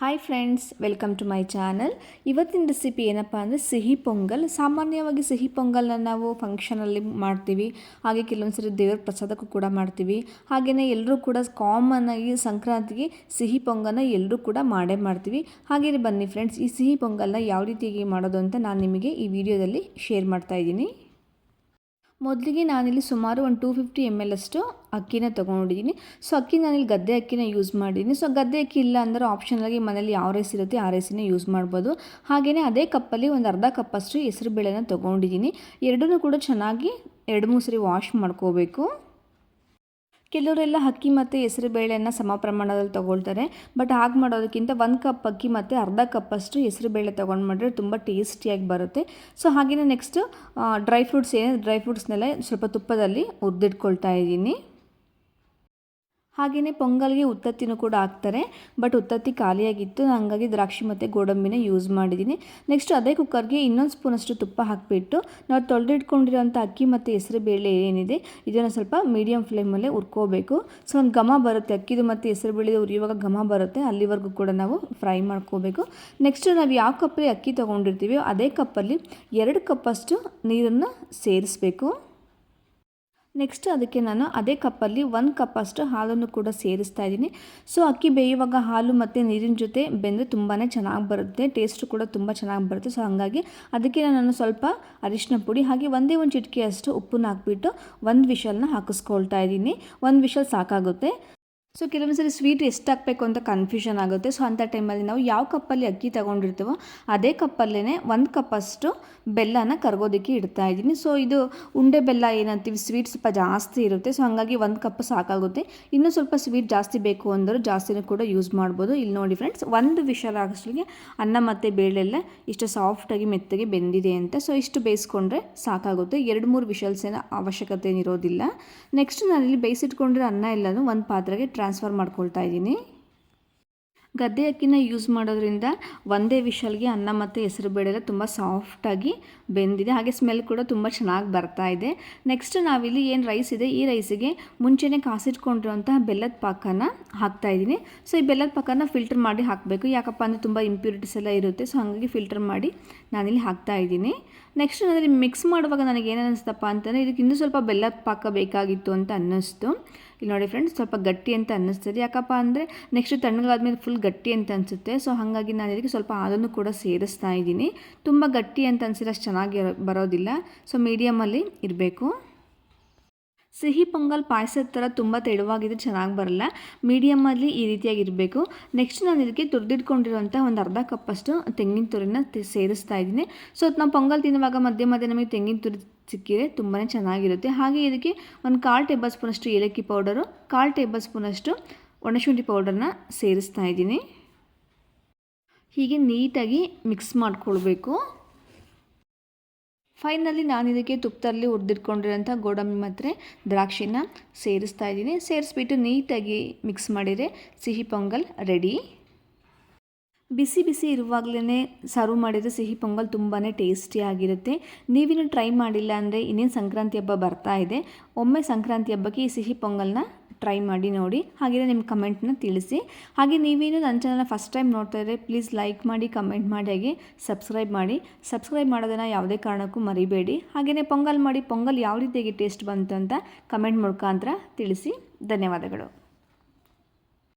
Hi friends welcome to my channel ಇವತ್ತಿನ recipe ಏನಪ್ಪ ಅಂದರೆ ಸಿಹಿ ಪೊಂಗಲ್. ಸಾಮಾನ್ಯವಾಗಿ ಸಿಹಿ ಪೊಂಗಲ್ನ ನಾವು ಫಂಕ್ಷನಲ್ಲಿ ಮಾಡ್ತೀವಿ. ಹಾಗೆ ಕೆಲವೊಂದು ಸರಿ ದೇವರ ಪ್ರಸಾದಕ್ಕೂ ಕೂಡ ಮಾಡ್ತೀವಿ. ಹಾಗೆಯೇ ಎಲ್ಲರೂ ಕೂಡ ಕಾಮನ್ ಆಗಿ ಸಂಕ್ರಾಂತಿಗೆ ಸಿಹಿ ಪೊಂಗಲ್ನ ಎಲ್ಲರೂ ಕೂಡ ಮಾಡೇ ಮಾಡ್ತೀವಿ. ಹಾಗೆಯೇ ಬನ್ನಿ ಫ್ರೆಂಡ್ಸ್ ಈ ಸಿಹಿ ಪೊಂಗಲ್ನ ಯಾವ ರೀತಿಯಾಗಿ ಮಾಡೋದು ಅಂತ ನಾನು ನಿಮಗೆ ಈ ವಿಡಿಯೋದಲ್ಲಿ ಶೇರ್ ಮಾಡ್ತಾ ಇದ್ದೀನಿ. ಮೊದಲಿಗೆ ನಾನಿಲ್ಲಿ ಸುಮಾರು ಒಂದು ಟೂ ಫಿಫ್ಟಿ ಎಂ ಎಲ್ ಅಷ್ಟು ಅಕ್ಕಿನ ತೊಗೊಂಡಿದ್ದೀನಿ. ಸೊ ಅಕ್ಕಿ ನಾನಿಲ್ಲಿ ಗದ್ದೆ ಅಕ್ಕಿನ ಯೂಸ್ ಮಾಡಿದ್ದೀನಿ. ಸೊ ಗದ್ದೆ ಅಕ್ಕಿ ಇಲ್ಲ ಅಂದರೆ ಆಪ್ಷನಲಾಗಿ ಮನೇಲಿ ಯಾವ ರೈಸ್ ಇರುತ್ತೆ ಆ ರೈಸಿನ ಯೂಸ್ ಮಾಡ್ಬೋದು. ಹಾಗೆಯೇ ಅದೇ ಕಪ್ಪಲ್ಲಿ ಒಂದು ಅರ್ಧ ಕಪ್ಪಷ್ಟು ಹೆಸರು ಬೇಳೆನ ತೊಗೊಂಡಿದ್ದೀನಿ. ಎರಡೂ ಕೂಡ ಚೆನ್ನಾಗಿ ಎರಡು ಮೂರು ಸರಿ ವಾಶ್ ಮಾಡ್ಕೋಬೇಕು. ಕೆಲವರೆಲ್ಲ ಅಕ್ಕಿ ಮತ್ತು ಹೆಸರು ಬೇಳೆಯನ್ನು ಸಮ ಪ್ರಮಾಣದಲ್ಲಿ ತೊಗೊಳ್ತಾರೆ. ಬಟ್ ಹಾಗೆ ಮಾಡೋದಕ್ಕಿಂತ ಒಂದು ಕಪ್ ಅಕ್ಕಿ ಮತ್ತು ಅರ್ಧ ಕಪ್ಪಷ್ಟು ಹೆಸರು ಬೇಳೆ ತೊಗೊಂಡು ಮಾಡಿದ್ರೆ ತುಂಬ ಟೇಸ್ಟಿಯಾಗಿ ಬರುತ್ತೆ. ಸೊ ಹಾಗೆಯೇ ನೆಕ್ಸ್ಟು ಡ್ರೈ ಫ್ರೂಟ್ಸ್ ಏನೇ ಡ್ರೈ ಫ್ರೂಟ್ಸ್ನೆಲ್ಲ ಸ್ವಲ್ಪ ತುಪ್ಪದಲ್ಲಿ ಹುರಿದಿಟ್ಕೊಳ್ತಾ ಇದ್ದೀನಿ. ಹಾಗೆಯೇ ಪೊಂಗಲ್ಗೆ ಉತ್ತತ್ತಿನೂ ಕೂಡ ಹಾಕ್ತಾರೆ ಬಟ್ ಉತ್ತತ್ತಿ ಖಾಲಿಯಾಗಿತ್ತು. ಹಾಗಾಗಿ ದ್ರಾಕ್ಷಿ ಮತ್ತು ಗೋಡಂಬಿನ ಯೂಸ್ ಮಾಡಿದ್ದೀನಿ ನೆಕ್ಸ್ಟ್ ಅದೇ ಕುಕ್ಕರ್ಗೆ ಇನ್ನೊಂದು ಸ್ಪೂನಷ್ಟು ತುಪ್ಪ ಹಾಕಿಬಿಟ್ಟು, ನಾವು ತೊಳೆದಿಟ್ಕೊಂಡಿರೋಂಥ ಅಕ್ಕಿ ಮತ್ತು ಹೆಸರು ಬೇಳೆ ಏನಿದೆ, ಇದನ್ನು ಸ್ವಲ್ಪ ಮೀಡಿಯಮ್ ಫ್ಲೇಮಲ್ಲೇ ಹುರ್ಕೋಬೇಕು. ಸೊ ಒಂದು ಘಮ ಬರುತ್ತೆ, ಅಕ್ಕಿದು ಮತ್ತು ಹೆಸರು ಬೇಳೆ ಉರಿಯುವಾಗ ಘಮ ಬರುತ್ತೆ, ಅಲ್ಲಿವರೆಗೂ ಕೂಡ ನಾವು ಫ್ರೈ ಮಾಡ್ಕೋಬೇಕು. ನೆಕ್ಸ್ಟ್ ನಾವು ಯಾವ ಕಪ್ಪಲ್ಲಿ ಅಕ್ಕಿ ತೊಗೊಂಡಿರ್ತೀವಿ, ಅದೇ ಕಪ್ಪಲ್ಲಿ ಎರಡು ಕಪ್ಪಷ್ಟು ನೀರನ್ನು ಸೇರಿಸಬೇಕು. ನೆಕ್ಸ್ಟ್ ಅದಕ್ಕೆ ನಾನು ಅದೇ ಕಪ್ಪಲ್ಲಿ ಒಂದು ಕಪ್ಪಷ್ಟು ಹಾಲನ್ನು ಕೂಡ ಸೇರಿಸ್ತಾ ಇದ್ದೀನಿ. ಸೊ ಅಕ್ಕಿ ಬೇಯುವಾಗ ಹಾಲು ಮತ್ತು ನೀರಿನ ಜೊತೆ ಬೆಂದರೆ ತುಂಬಾ ಚೆನ್ನಾಗಿ ಬರುತ್ತೆ. ಟೇಸ್ಟು ಕೂಡ ತುಂಬ ಚೆನ್ನಾಗಿ ಬರುತ್ತೆ. ಸೊ ಹಾಗಾಗಿ ಅದಕ್ಕೆ ನಾನು ಸ್ವಲ್ಪ ಅರಿಶಿನ ಪುಡಿ, ಹಾಗೆ ಒಂದೇ ಒಂದು ಚಿಟಕಿಯಷ್ಟು ಉಪ್ಪನ್ನ ಹಾಕ್ಬಿಟ್ಟು ಒಂದು ವಿಷಲ್ನ ಹಾಕಿಸ್ಕೊಳ್ತಾ ಇದ್ದೀನಿ. ಒಂದು ವಿಷಲ್ ಸಾಕಾಗುತ್ತೆ. ಸೊ ಕೆಲವೊಂದ್ಸರಿ ಸ್ವೀಟ್ ಎಷ್ಟು ಹಾಕಬೇಕು ಅಂತ ಕನ್ಫ್ಯೂಷನ್ ಆಗುತ್ತೆ. ಸೊ ಅಂಥ ಟೈಮಲ್ಲಿ ನಾವು ಯಾವ ಕಪ್ಪಲ್ಲಿ ಅಕ್ಕಿ ತಗೊಂಡಿರ್ತೀವೋ ಅದೇ ಕಪ್ಪಲ್ಲೇ ಒಂದು ಕಪ್ಪಷ್ಟು ಬೆಲ್ಲನ ಕರಗೋದಕ್ಕೆ ಇಡ್ತಾ ಇದ್ದೀನಿ. ಸೊ ಇದು ಉಂಡೆ ಬೆಲ್ಲ ಏನಂತೀವಿ ಸ್ವೀಟ್ ಸ್ವಲ್ಪ ಜಾಸ್ತಿ ಇರುತ್ತೆ. ಸೊ ಹಾಗಾಗಿ ಒಂದು ಕಪ್ ಸಾಕಾಗುತ್ತೆ. ಇನ್ನೂ ಸ್ವಲ್ಪ ಸ್ವೀಟ್ ಜಾಸ್ತಿ ಬೇಕು ಅಂದರೂ ಜಾಸ್ತಿನೂ ಕೂಡ ಯೂಸ್ ಮಾಡ್ಬೋದು. ಇಲ್ಲಿ ನೋಡಿ ಫ್ರೆಂಡ್ಸ್ ಒಂದು ವಿಷಲ್ ಅಷ್ಟೊತ್ತಿಗೆ ಅನ್ನ ಮತ್ತು ಬೇಳೆಲ್ಲ ಇಷ್ಟು ಸಾಫ್ಟಾಗಿ ಮೆತ್ತಗೆ ಬೆಂದಿದೆ ಅಂತ. ಸೊ ಇಷ್ಟು ಬೇಯಿಸ್ಕೊಂಡ್ರೆ ಸಾಕಾಗುತ್ತೆ. ಎರಡು ಮೂರು ವಿಷಲ್ಸಿನ ಅವಶ್ಯಕತೆ ಏನಿರೋದಿಲ್ಲ ನೆಕ್ಸ್ಟ್ ನಾನಿಲ್ಲಿ ಬೇಯಿಸಿಟ್ಕೊಂಡಿರೋ ಅನ್ನ ಎಲ್ಲನೂ ಒಂದು ಪಾತ್ರೆಗೆ ಟ್ರಾನ್ಸ್ಫರ್ ಮಾಡ್ಕೊಳ್ತಾ ಇದ್ದೀನಿ. ಗದ್ದೆ ಅಕ್ಕಿನ ಯೂಸ್ ಮಾಡೋದ್ರಿಂದ ಒಂದೇ ವಿಷಲ್ಗೆ ಅನ್ನ ಮತ್ತು ಹೆಸರು ಬೇಳೆಲ್ಲ ತುಂಬ ಸಾಫ್ಟಾಗಿ ಬೆಂದಿದೆ. ಹಾಗೆ ಸ್ಮೆಲ್ ಕೂಡ ತುಂಬ ಚೆನ್ನಾಗಿ ಬರ್ತಾ ಇದೆ. ನೆಕ್ಸ್ಟ್ ನಾವಿಲ್ಲಿ ಏನು ರೈಸ್ ಇದೆ, ಈ ರೈಸಿಗೆ ಮುಂಚೆನೇ ಕಾಸಿಟ್ಕೊಂಡಿರುವಂತಹ ಬೆಲ್ಲದ ಪಾಕನ ಹಾಕ್ತಾ ಇದ್ದೀನಿ. ಸೊ ಈ ಬೆಲ್ಲದ ಪಾಕನ ಫಿಲ್ಟರ್ ಮಾಡಿ ಹಾಕಬೇಕು. ಯಾಕಪ್ಪ ಅಂದರೆ ತುಂಬ ಇಂಪ್ಯೂರಿಟೀಸ್ ಎಲ್ಲ ಇರುತ್ತೆ. ಸೊ ಹಾಗಾಗಿ ಫಿಲ್ಟರ್ ಮಾಡಿ ನಾನಿಲ್ಲಿ ಹಾಕ್ತಾ ಇದ್ದೀನಿ. ನೆಕ್ಸ್ಟ್ ನಾನು ಮಿಕ್ಸ್ ಮಾಡುವಾಗ ನನಗೆ ಏನು ಅನ್ನಿಸ್ತಪ್ಪ ಅಂತಂದರೆ, ಇದಕ್ಕೆ ಇನ್ನೂ ಸ್ವಲ್ಪ ಬೆಲ್ಲದ ಪಾಕ ಬೇಕಾಗಿತ್ತು ಅಂತ ಅನ್ನಿಸ್ತು. ಇಲ್ಲಿ ನೋಡಿ ಫ್ರೆಂಡ್ಸ್ ಸ್ವಲ್ಪ ಗಟ್ಟಿ ಅಂತ ಅನ್ನಿಸ್ತದೆ. ಯಾಕಪ್ಪ ಅಂದರೆ ನೆಕ್ಸ್ಟ್ ತಣ್ಣಗಾದ್ಮೇಲೆ ಫುಲ್ ಗಟ್ಟಿ ಅಂತ ಅನಿಸುತ್ತೆ. ಸೊ ಹಾಗಾಗಿ ನಾನು ಇದಕ್ಕೆ ಸ್ವಲ್ಪ ಅದನ್ನು ಕೂಡ ಸೇರಿಸ್ತಾ ಇದ್ದೀನಿ. ತುಂಬ ಗಟ್ಟಿ ಅಂತ ಅನಿಸಿದ್ರೆ ಅಷ್ಟು ಚೆನ್ನಾಗಿ ಬರೋದಿಲ್ಲ. ಸೊ ಮೀಡಿಯಮಲ್ಲಿ ಇರಬೇಕು. ಸಿಹಿ ಪೊಂಗಲ್ ಪಾಯಸದ ಥರ ತುಂಬ ತೆಳುವಾಗಿದ್ರೆ ಚೆನ್ನಾಗಿ ಬರಲ್ಲ. ಮೀಡಿಯಮಲ್ಲಿ ಈ ರೀತಿಯಾಗಿ ಇರಬೇಕು ನೆಕ್ಸ್ಟ್ ನಾನು ಇದಕ್ಕೆ ತುರಿದಿಟ್ಕೊಂಡಿರುವಂಥ ಒಂದು ಅರ್ಧ ಕಪ್ಪಷ್ಟು ತೆಂಗಿನ ತುರಿನ ಸೇರಿಸ್ತಾ ಇದ್ದೀನಿ. ಸೊ ನಾವು ಪೊಂಗಲ್ ತಿನ್ನುವಾಗ ಮಧ್ಯೆ ಮಧ್ಯೆ ನಮಗೆ ತೆಂಗಿನ ತುರಿ ಸಿಕ್ಕಿದೆ ತುಂಬಾ ಚೆನ್ನಾಗಿರುತ್ತೆ. ಹಾಗೆ ಇದಕ್ಕೆ ಒಂದು ಕಾಲು ಟೇಬಲ್ ಸ್ಪೂನಷ್ಟು ಏಲಕ್ಕಿ ಪೌಡರು, ಕಾಲು ಟೇಬಲ್ ಸ್ಪೂನಷ್ಟು ಒಣಶುಂಠಿ ಪೌಡರ್ನ ಸೇರಿಸ್ತಾ ಇದ್ದೀನಿ. ಹೀಗೆ ನೀಟಾಗಿ ಮಿಕ್ಸ್ ಮಾಡ್ಕೊಳ್ಬೇಕು. ಫೈನಲಿ ನಾನು ಇದಕ್ಕೆ ತುಪ್ಪದಲ್ಲಿ ಹುರಿದಿಟ್ಕೊಂಡಿರೋಂಥ ಗೋಡಂಬಿ ಮತ್ತು ದ್ರಾಕ್ಷಿನ ಸೇರಿಸ್ತಾ ಇದ್ದೀನಿ. ಸೇರಿಸ್ಬಿಟ್ಟು ನೀಟಾಗಿ ಮಿಕ್ಸ್ ಮಾಡಿದರೆ ಸಿಹಿ ಪೊಂಗಲ್ ರೆಡಿ. ಬಿಸಿ ಬಿಸಿ ಇರುವಾಗಲೇ ಸರ್ವ್ ಮಾಡಿದರೆ ಸಿಹಿ ಪೊಂಗಲ್ ತುಂಬಾ ಟೇಸ್ಟಿಯಾಗಿರುತ್ತೆ ನೀವಿನ್ನು ಟ್ರೈ ಮಾಡಿಲ್ಲ ಅಂದರೆ ಇನ್ನೇನು ಸಂಕ್ರಾಂತಿ ಹಬ್ಬ ಬರ್ತಾ ಇದೆ. ಒಮ್ಮೆ ಸಂಕ್ರಾಂತಿ ಹಬ್ಬಕ್ಕೆ ಈ ಸಿಹಿ ಪೊಂಗಲ್ನ ಟ್ರೈ ಮಾಡಿ ನೋಡಿ. ಹಾಗೆಯೇ ನಿಮ್ಮ ಕಮೆಂಟ್ನ ತಿಳಿಸಿ. ಹಾಗೆ ನೀವೇನು ನನ್ನ ಚಾನಲ್ನ ಫಸ್ಟ್ ಟೈಮ್ ನೋಡ್ತಾ ಇದ್ದರೆ ಪ್ಲೀಸ್ ಲೈಕ್ ಮಾಡಿ, ಕಮೆಂಟ್ ಮಾಡಿ, ಹಾಗೆ ಸಬ್ಸ್ಕ್ರೈಬ್ ಮಾಡಿ. ಸಬ್ಸ್ಕ್ರೈಬ್ ಮಾಡೋದನ್ನು ಯಾವುದೇ ಕಾರಣಕ್ಕೂ ಮರಿಬೇಡಿ. ಹಾಗೆಯೇ ಪೊಂಗಲ್ ಮಾಡಿ, ಪೊಂಗಲ್ ಯಾವ ರೀತಿಯಾಗಿ ಟೇಸ್ಟ್ ಬಂತು ಅಂತ ಕಮೆಂಟ್ ಮುಖಾಂತರ ತಿಳಿಸಿ. ಧನ್ಯವಾದಗಳು.